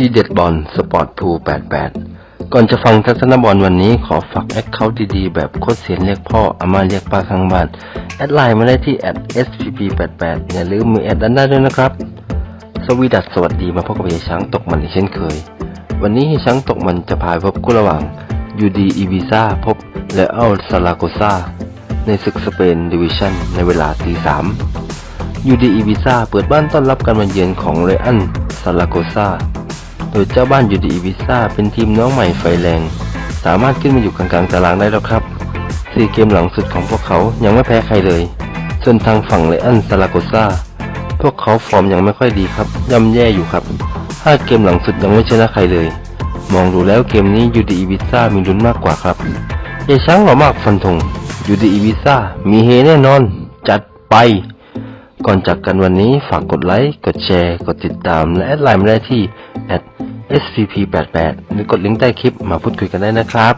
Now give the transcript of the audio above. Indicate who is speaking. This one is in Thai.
Speaker 1: ทีเด็ดบอลสปอร์ตพู88 ก่อนจะฟังทัศนบอลวันนี้ขอฝากแอคเคาท์ดีๆ แบบโคตรเสียนเรียกพ่ออามาเรียกป้าข้างบ้าน แอดไลน์มาได้ที่แอด @spp88 อย่าลืมมือแอดด้านหน้าด้วยนะครับ สวีดัสสวัสดีมาพบกับเฮช้างตกมันอีกเช่นเคย วันนี้เฮช้างตกมันจะพาไปพบคู่ระหว่างยูดีอีบิซ่าพบและอัลซาลาโกซาในศึกสเปนดิวิชั่นในเวลาตีสามยูดีอีบิซ่าเปิดบ้านต้อนรับการมาเยือนของเรอันซาลาโกซา โดยเจ้าบ้านยูดีอีบิซาเป็นทีมน้องใหม่ไฟแรง สามารถขึ้นมาอยู่กลางๆตารางได้แล้วครับสี่เกมหลังสุดของพวกเขายังไม่แพ้ใครเลย ส่วนทางฝั่งเรอันซาลาโกซาพวกเขาฟอร์มยังไม่ค่อยดีครับย่ำแย่อยู่ครับห้าเกมหลังสุดยังไม่ชนะใครเลย มองดูแล้วเกมนี้ยูดีอีบิซามีลุ้นมากกว่าครับเอช้างหล่อมากฟันธงยูดีอีบิซามีเฮแน่นอน จัดไปก่อนจากกันวันนี้ฝากกดไลค์ กดแชร์ กดติดตาม และแอดไลน์มาได้ที่ @scp88 หรือกดลิงก์ใต้คลิปมาพูดคุยกันได้นะครับ